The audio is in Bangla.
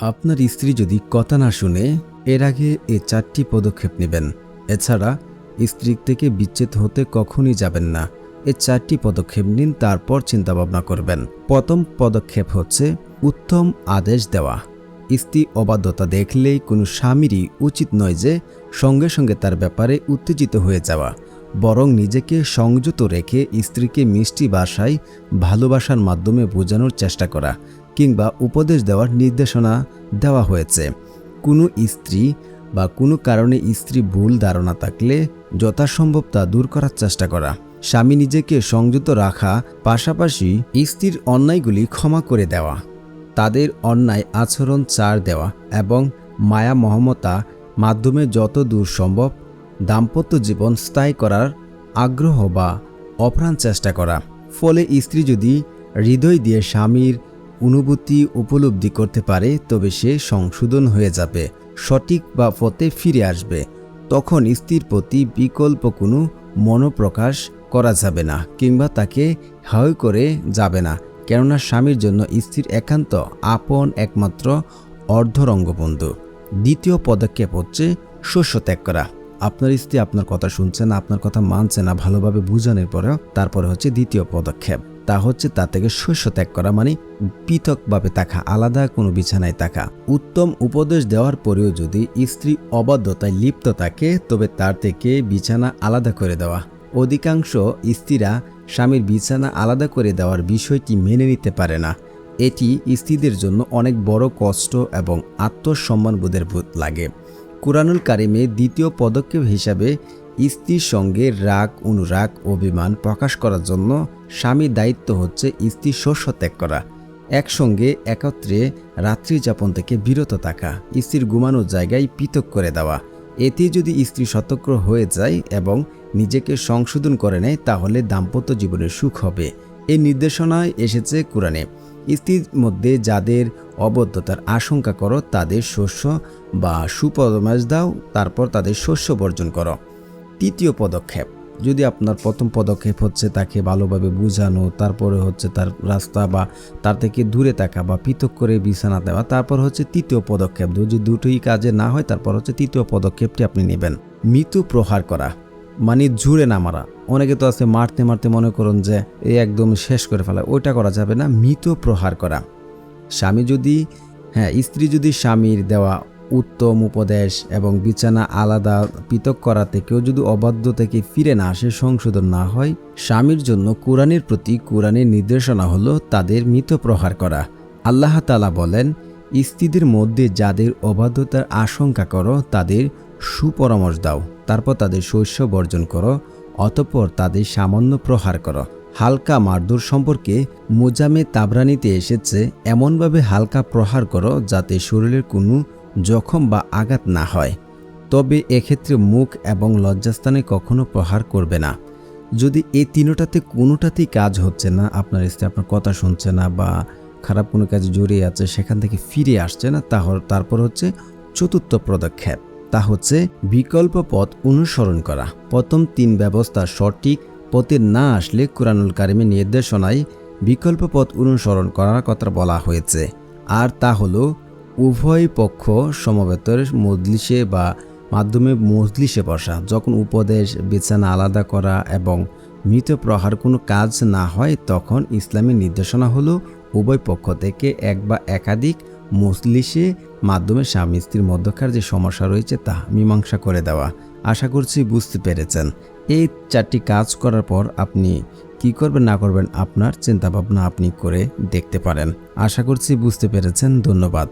আপনার স্ত্রী যদি কথা না শুনে, এর আগে এ চারটি পদক্ষেপ নেবেন। এছাড়া, স্ত্রী থেকে বিচ্ছেদ হতে কখনই যাবেন না। এই চারটি পদক্ষেপ নিন, তারপর চিন্তাভাবনা করবেন। প্রথম পদক্ষেপ হচ্ছে, উত্তম আদেশ দেওয়া। স্ত্রী অবাধ্যতা দেখলেই কোনো স্বামীরই উচিত নয় যে, সঙ্গে সঙ্গে তার ব্যাপারে উত্তেজিত হয়ে যাওয়া। বরং নিজেকে সংযত রেখে স্ত্রীকে মিষ্টি ভাষায় ভালোবাসার মাধ্যমে বোঝানোর চেষ্টা করা। কিংবা উপদেশ দেওয়ার নির্দেশনা দেওয়া হয়েছে। কোনো স্ত্রী বা কোনো কারণে স্ত্রী ভুল ধারণা থাকলে যথাসম্ভব তা দূর করার চেষ্টা করা। স্বামী নিজেকে সংযত রাখা, পাশাপাশি স্ত্রীর অন্যায়গুলি ক্ষমা করে দেওয়া, তাদের অন্যায় আচরণ ছাড় দেওয়া এবং মায়া মহমতা মাধ্যমে যত দূর সম্ভব দাম্পত্য জীবন স্থায়ী করার আগ্রহ বা অপ্রাণ চেষ্টা করা। ফলে স্ত্রী যদি হৃদয় দিয়ে স্বামীর অনুভূতি উপলব্ধি করতে পারে, তবে সে সংশোধন হয়ে যাবে, সঠিক বা পথে ফিরে আসবে। তখন স্ত্রীর প্রতি বিকল্প কোনো মনোপ্রকাশ করা যাবে না, কিংবা তাকে হায় করে যাবে না, কেননা স্বামীর জন্য স্ত্রীর একান্ত আপন একমাত্র অর্ধরঙ্গবন্ধু। দ্বিতীয় পদক্ষেপ হচ্ছে শস্য ত্যাগ করা। আপনার স্ত্রী আপনার কথা শুনছে না, আপনার কথা মানছে না, ভালোভাবে বুঝানোর পরেও তারপরে হচ্ছে দ্বিতীয় পদক্ষেপ। তা হচ্ছে তা থেকে শস্য ত্যাগ করা মানে পৃথকভাবে থাকা, আলাদা কোনো বিছানায় থাকা। উত্তম উপদেশ দেওয়ার পরেও যদি স্ত্রী অবাধ্যতায় লিপ্ত থাকে, তবে তার থেকে বিছানা আলাদা করে দেওয়া। অধিকাংশ স্ত্রীরা স্বামীর বিছানা আলাদা করে দেওয়ার বিষয়টি মেনে নিতে পারে না। এটি স্ত্রীদের জন্য অনেক বড় কষ্ট এবং আত্মসম্মানবোধের বোধ লাগে। কুরআনুল কারিমে দ্বিতীয় পদক্ষেপ হিসাবে স্ত্রীর সঙ্গে রাগ, অনুরাগ, অভিমান প্রকাশ করার জন্য স্বামীর দায়িত্ব হচ্ছে স্ত্রীর শস্য ত্যাগ করা। একসঙ্গে, একত্রে রাত্রি যাপন থেকে বিরত থাকা, স্ত্রীর ঘুমানোর জায়গায় পৃথক করে দেওয়া। এতে যদি স্ত্রী সতর্ক হয়ে যায় এবং নিজেকে সংশোধন করে নেয়, তাহলে দাম্পত্য জীবনের সুখ হবে। এই নির্দেশনায় এসেছে কোরআনে, স্ত্রীর মধ্যে যাদের অবদ্ধতার আশঙ্কা করো, তাদের শস্য বা সুপরমাস দাও, তারপর তাদের শস্য বর্জন করো। তৃতীয় পদক্ষেপ। যদি আপনার প্রথম পদক্ষেপ হচ্ছে তাকে ভালোভাবে বোঝানো, তারপরে হচ্ছে তার রাস্তা বা তার থেকে দূরে থাকা বা পৃথক করে বিছানা দেওয়া, তারপর হচ্ছে তৃতীয় পদক্ষেপ। যদি দুটোই কাজে না হয়, তারপর হচ্ছে তৃতীয় পদক্ষেপটি আপনি নেবেন। মৃত্যু প্রহার করা মানে জুড়ে না মারা। অনেকে তো আছে মারতে মারতে মনে করুন যে এই একদম শেষ করে ফেলা, ওইটা করা যাবে না। মৃত প্রহার করা। স্বামী যদি হ্যাঁ স্ত্রী যদি স্বামীর দেওয়া উত্তম উপদেশ এবং বিছানা আলাদা পৃথক করাতে কেউ যদি অবাধ্য থেকে ফিরে না আসে, সংশোধন না হয়, স্বামীর জন্য কোরআনের প্রতি কোরআনের নির্দেশনা হলো তাদের মৃত প্রহার করা। আল্লাহ তালা বলেন, স্ত্রীদের মধ্যে যাদের অবাধ্যতার আশঙ্কা করো, তাদের সুপরামর্শ দাও। তারপর তাদের শস্য বর্জন করো, অতঃপর তাদের সামান্য প্রহার করো। হালকা মারদুর সম্পর্কে মোজামে তাবরানিতে এসেছে, এমনভাবে হালকা প্রহার করো যাতে শরীরের কোনো জখম বা আঘাত না হয়, তবে এক্ষেত্রে মুখ এবং লজ্জাস্থানে কখনো প্রহার করবে না। যদি এই তিনোটাতে কোনোটাতেই কাজ হচ্ছে না, আপনার স্ত্রী আপনার কথা শুনছে না বা খারাপ কোনো কাজে জড়িয়ে আছে, সেখান থেকে ফিরে আসছে না তাহলে তারপর হচ্ছে চতুর্থ পদক্ষেপ। তা হচ্ছে বিকল্প পথ অনুসরণ করা। প্রথম তিন ব্যবস্থা সঠিক পথে না আসলে কোরআনুল কারিমের নির্দেশনায় বিকল্প পথ অনুসরণ করার কথা বলা হয়েছে। আর তা হলো উভয় পক্ষ সমবেতের মজলিসে বা মাধ্যমে মজলিসে বসা। যখন উপদেশ, বিছানা আলাদা করা এবং মৃত প্রহার কোনো কাজ না হয়, তখন ইসলামী নির্দেশনা হলো উভয় পক্ষ থেকে এক বা একাধিক মজলিসে মাধ্যমে স্বামী স্ত্রীর মধ্যকার যে সমস্যা রয়েছে তা মীমাংসা করে দেওয়া। আশা করছি বুঝতে পেরেছেন। এই চারটি কাজ করার পর আপনি কি করবেন, না করবেন, আপনার চিন্তাভাবনা আপনি করে দেখতে পারেন। আশা করছি বুঝতে পেরেছেন। ধন্যবাদ।